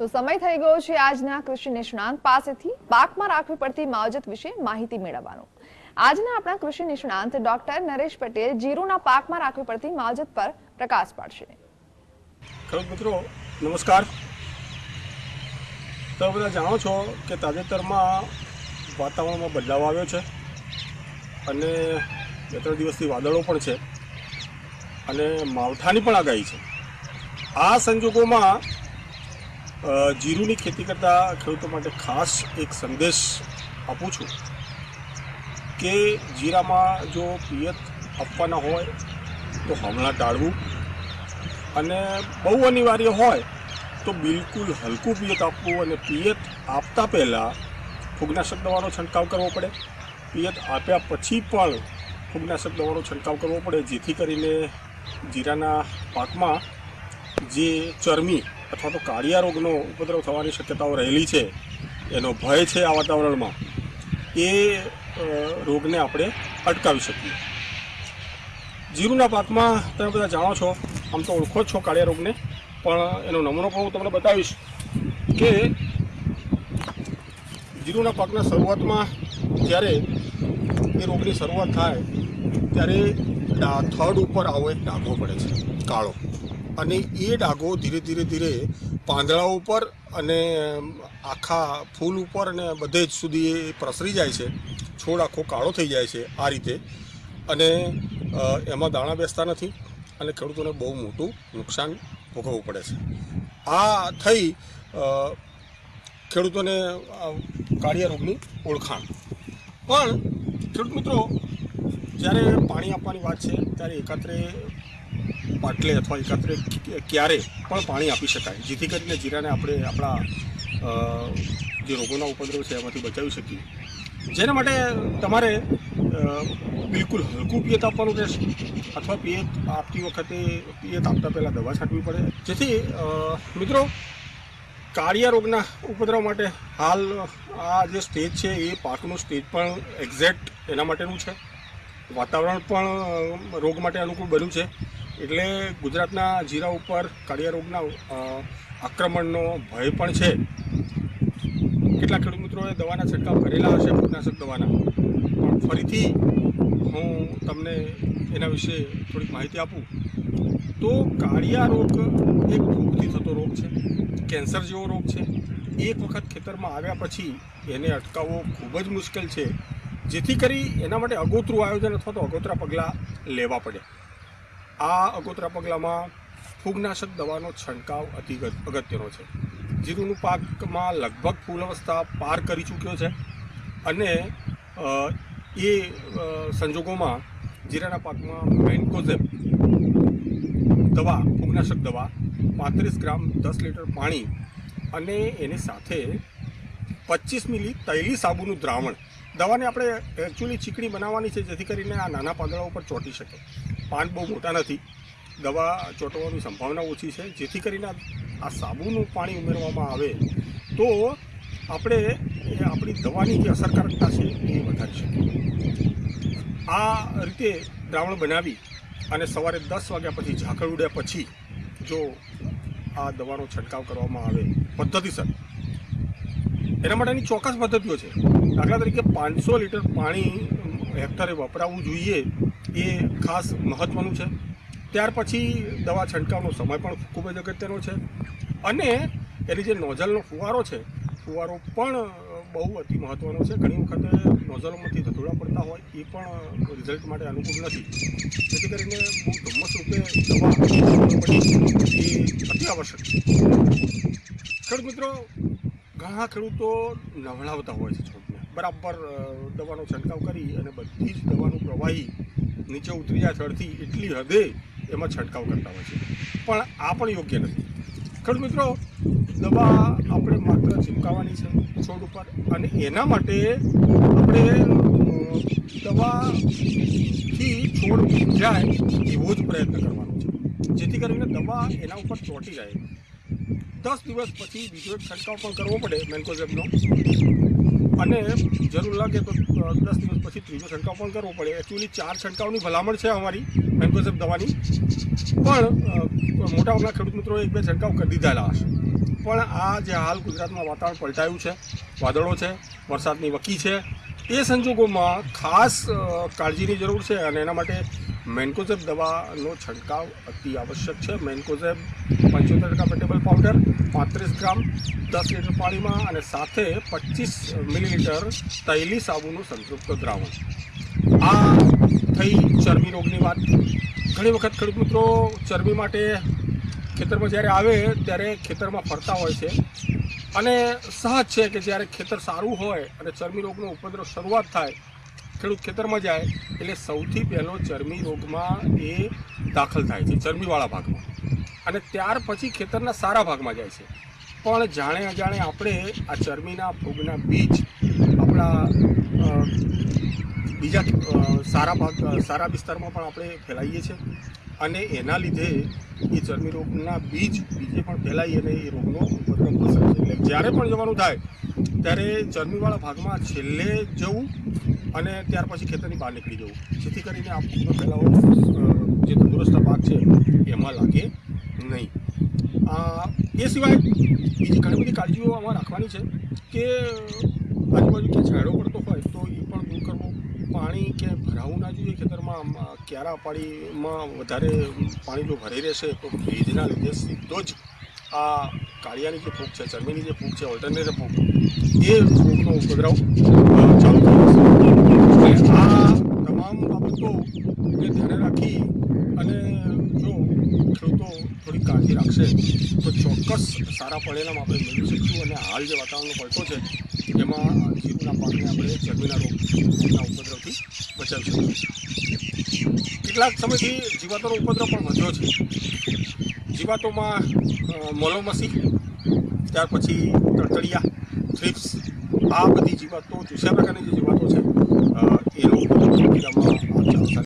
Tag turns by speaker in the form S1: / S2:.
S1: તો સમય થઈ ગયો છે આજના કૃષિ નિષ્ણાંત પાસેથી. પાકમાં રાખવી પડતી માવજત વિશે માહિતી મેળવવાનો. આજના આપણા કૃષિ નિષ્ણાંત ડોક્ટર નરેશ પટેલ જીરુના પાકમાં રાખવી પડતી માવજત પર પ્રકાશ પાડશે.
S2: મિત્રો, નમસ્કાર. તમે બધા જાણો છો કે તાજેતરમાં વાતાવરણમાં બદલાવ આવ્યો છે અને બે ત્રણ દિવસથી વાદળો પણ છે અને માવઠાની પણ આગાહી છે. આ સંજોગોમાં જીરુની ખેતી કરતા ખેડૂતો માટે ખાસ એક સંદેશ આપું છું કે જીરામાં જો પિયત આપવાના હોય તો હમણાં ટાળવું અને બહુ અનિવાર્ય હોય તો બિલકુલ હલકું પિયત આપવું અને પિયત આપતા પહેલાં ફૂગનાશક દવાનો છંટકાવ કરવો પડે. પિયત આપ્યા પછી પણ ફૂગનાશક દવાનો છંટકાવ કરવો પડે, જેથી કરીને જીરાના પાકમાં જે ચરમી અથવા તો કાળિયા રોગનો ઉપદ્રવ થવાની શક્યતાઓ રહેલી છે, એનો ભય છે આ વાતાવરણમાં, એ રોગને આપણે અટકાવી શકીએ. જીરુના પાકમાં તમે બધા જાણો છો, આમ તો ઓળખો જ છો કાળિયા રોગને, પણ એનો નમૂનો પણ હું તમને બતાવીશ કે જીરુના પાકના શરૂઆતમાં જ્યારે એ રોગની શરૂઆત થાય, ત્યારે થડ ઉપર આવો એક ડાઘો પડે છે, કાળો. અને એ ડાઘો ધીરે ધીરે ધીરે પાંદડા ઉપર અને આખા ફૂલ ઉપર અને બધે જ સુધી એ પ્રસરી જાય છે. છોડ આખો કાળો થઈ જાય છે આ રીતે. અને એમાં દાણા બેસતા નથી અને ખેડૂતોને બહુ મોટું નુકસાન ભોગવવું પડે છે. આ થઈ ખેડૂતોને કાળિયા રોગની ઓળખાણ. પણ ખેડૂત મિત્રો, જ્યારે પાણી આપવાની વાત છે, ત્યારે એકાત્રે પાટલે અથવા એકાત્રે ક્યારે પણ પાણી આપી શકાય, જેથી કરીને જીરાને આપણે આપણા જે રોગોના ઉપદ્રવ છે એમાંથી બચાવી શકીએ. જેના માટે તમારે બિલકુલ હલકું પિયત આપવાનું રહેશે, અથવા પિયત આપતી વખતે પિયત આપતા પહેલાં દવા છાંટવી પડે. જેથી મિત્રો, કાળિયા રોગના ઉપદ્રવ માટે હાલ, આ જે સ્ટેજ છે એ પાકનું સ્ટેજ પણ એક્ઝેક્ટ એના માટેનું છે. વાતાવરણ પણ રોગ માટે અનુકૂળ બન્યું છે. એટલે ગુજરાતના જીરા ઉપર કાળિયા રોગના આક્રમણનો ભય પણ છે. કેટલાક ખેડૂત મિત્રોએ દવાના છંટકાવ કરેલા હશે, કીટનાશક દવાના. પણ ફરીથી હું તમને એના વિશે થોડીક માહિતી આપું. તો કાળિયા રોગ એક ભૂખથી થતો રોગ છે, કેન્સર જેવો રોગ છે. એક વખત ખેતરમાં આવ્યા પછી એને અટકાવવો ખૂબ જ મુશ્કેલ છે. જેથી કરી એના માટે અગોતરું આયોજન અથવા તો અગોતરા પગલાં લેવા પડે. આ અગોતરા પગલાંમાં ફૂગનાશક દવાનો છંટકાવ અતિ અગત્યનો છે. જીરુનું પાકમાં લગભગ ફૂલ અવસ્થા પાર કરી ચૂક્યો છે અને એ સંજોગોમાં જીરાના પાકમાં મેન્કોઝેપ દવા, ફૂગનાશક દવા પાંત્રીસ ગ્રામ દસ લીટર પાણી અને એની સાથે પચીસ મિલી તૈલી સાબુનું દ્રાવણ. દવાને આપણે એકચ્યુઅલી ચીકણી બનાવવાની છે જેથી કરીને આ નાના પાંદડા ઉપર ચોંટી શકે. પાન બહુ મોટા નથી. દવા ચોંટવાની સંભાવના ઓછી છે. જેથી કરીને આ સાબુનું પાણી ઉમેરવામાં આવે તો આપણે આપણી દવાની જે અસરકારકતા છે એ વધારી શકીએ. આ રીતે દ્રાવણ બનાવી અને સવારે દસ વાગ્યા પછી ઝાકળ ઉડ્યા પછી જો આ દવાનો છંટકાવ કરવામાં આવે પદ્ધતિસર. એના માટેની ચોક્કસ પદ્ધતિઓ છે. દાખલા તરીકે પાંચસો લીટર પાણી હેક્ટરે વપરાવવું જોઈએ એ ખાસ મહત્ત્વનું છે. ત્યાર પછી દવા છંટકાવનો સમય પણ ખૂબ જ અગત્યનો છે. અને એની જે નોઝલનો ફુવારો છે, ફુવારો પણ બહુ અતિ મહત્ત્વનો છે. ઘણી વખતે નોઝલોમાંથી ધતુડા પડતા હોય, એ પણ રિઝલ્ટ માટે અનુકૂળ નથી. જેથી કરીને બહુ ધુમ્મસ રૂપે દવા પડી, એ અતિ આવશ્યક છે. ખેડૂત મિત્રો, ઘણા ખેડૂતો નવડાવતા હોય છે છોડને. બરાબર દવાનો છંટકાવ કરી અને બધી જ દવાનું પ્રવાહી નીચે ઉતરી જાય ચડથી એટલી હદે એમાં છંટકાવ કરતા હોય છે. પણ આ પણ યોગ્ય નથી. ખરું મિત્રો, દવા આપણે માત્ર ચીમકાવવાની છે છોડ ઉપર અને એના માટે આપણે દવાથી છોડ જાય એવો જ પ્રયત્ન કરવાનો છે. જેથી કરીને દવા એના ઉપર ચોંટી જાય. દસ દિવસ પછી બીજો એક છંટકાવ પણ કરવો પડે મેન્કોઝેબનો. અને જરૂર લાગે તો દસ દિવસ પછી ત્રીજો છંટકાવ પણ કરવો પડે. એકચ્યુઅલી ચાર છંટકાવની ભલામણ છે અમારી મેન્કોઝેબ દવાની. પણ મોટાભાગના ખેડૂત મિત્રો એક બે છંટકાવ કરી દીધેલા હશે. પણ આ જે હાલ ગુજરાતમાં વાતાવરણ પલટાયું છે, વાદળો છે, વરસાદની વકી છે, એ સંજોગોમાં ખાસ કાળજીની જરૂર છે અને એના માટે મેન્કોઝેબ દવાનો છંટકાવ અતિ આવશ્યક છે. મેન્કોઝેબ પંચોતેર ટકા ટેબલ પાવડર, પાંત્રીસ ગ્રામ દસ લીટર પાણીમાં અને સાથે પચીસ મિલીલીટર તૈલી સાબુનું સંતૃપ્ત દ્રાવણ. આ થઈ ચરબી રોગની વાત. ઘણી વખત ખેડૂત મિત્રો ચરબી માટે ખેતરમાં જ્યારે આવે ત્યારે ખેતરમાં ફરતા હોય છે. અને સહજ છે કે જ્યારે ખેતર સારું હોય અને ચરબી રોગનો ઉપદ્રવ શરૂઆત થાય ખેડૂત ખેતરમાં જાય, એટલે સૌથી પહેલો ચરમી રોગમાં એ દાખલ થાય છે ચરમીવાળા ભાગમાં. અને ત્યાર પછી ખેતરના સારા ભાગમાં જાય છે. પણ જાણે અજાણે આપણે આ ચરમીના ફૂગના બીજ, આપણા બીજા સારા ભાગ સારા વિસ્તારમાં પણ આપણે ફેલાવીએ છીએ. અને એના લીધે એ ચરમી રોગના બીજ બીજે પણ ફેલાઈ અને એ રોગનો ઉપદ્રવ છે એટલે જ્યારે પણ જવાનું થાય, ત્યારે ચરમીવાળા ભાગમાં છેલ્લે જવું અને ત્યાર પછી ખેતરની બહાર નીકળી જવું. જેથી કરીને આ ફેલાવો જે તંદુરસ્ત પાક છે, એમાં લાગે નહીં. એ સિવાય બીજી ઘણી બધી કાળજીઓ આમાં રાખવાની છે કે, આજુબાજુ કે છાંયડો પડતો હોય તો એ પણ દૂર કરવો. પાણી કે ભરાવું ના જોઈએ ખેતરમાં ક્યારા પાણીમાં વધારે પાણી જો ભરાઈ રહેશે તો ભેજના લીધે સીધો જ આ કાળિયાની જે ફૂગ છે ચરમીની જે ફૂગ છે ઓલ્ટરનેટિવ ફૂગ, એ ફૂગનો ઉપદ્રવ ચાલુ આ તમામ બાબતો ને ધ્યાને રાખી અને જો ખેડૂતો થોડી કાળજી રાખશે, તો ચોક્કસ સારા પરિણામ આપણે મેળવી શકીશું અને હાલ જે વાતાવરણનો પલટો છે, એમાં જીરુના પાકને આપણે ચરબીના રોગના ઉપદ્રવથી બચાવી શકીશું. કેટલાક સમયથી જીવાતોનો ઉપદ્રવ પણ વધ્યો છે. જીવાતોમાં મોલોમસી, ત્યાર પછી તળતળિયા થ્રિપ્સ આ બધી જીવાતો જે પ્રકારની જે જીવાતો છે એનું બધું